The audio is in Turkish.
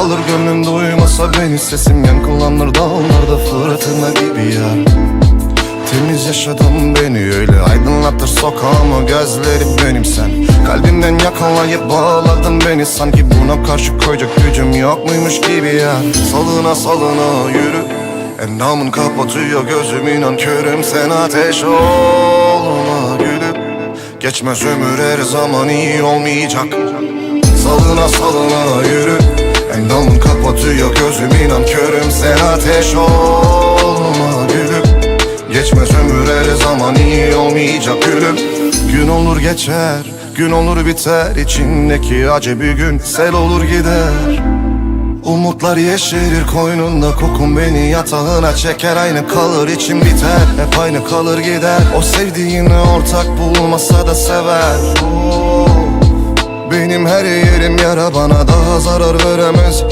Kalır gönlüm duymasa beni sesim yankılanır dağlarda fırtına gibi ya Temiz yaşadım beni öyle aydınlatır sokağımı gözlerim benim sen. Kalbimden yakalayıp bağladın beni sanki buna karşı koyacak gücüm yok muymuş gibi ya Salına salına yürü Endamın kapatıyor gözüm inan körüm sen ateş olma gülüm Geçmez ömür her zaman iyi olmayacak. Salına salına yürü gözüm inan körüm sen ateş olma gülüm. Geçmez ömür her zaman iyi olmayacak gülüm. Gün olur geçer, gün olur biter. İçindeki acı bir gün sel olur gider. Umutlar yeşerir koynunda kokun beni yatağına çeker. Aynı kalır içim biter hep aynı kalır gider. O sevdiğini ortak bulmasa da sever. Benim her yerim yara bana daha zarar veremez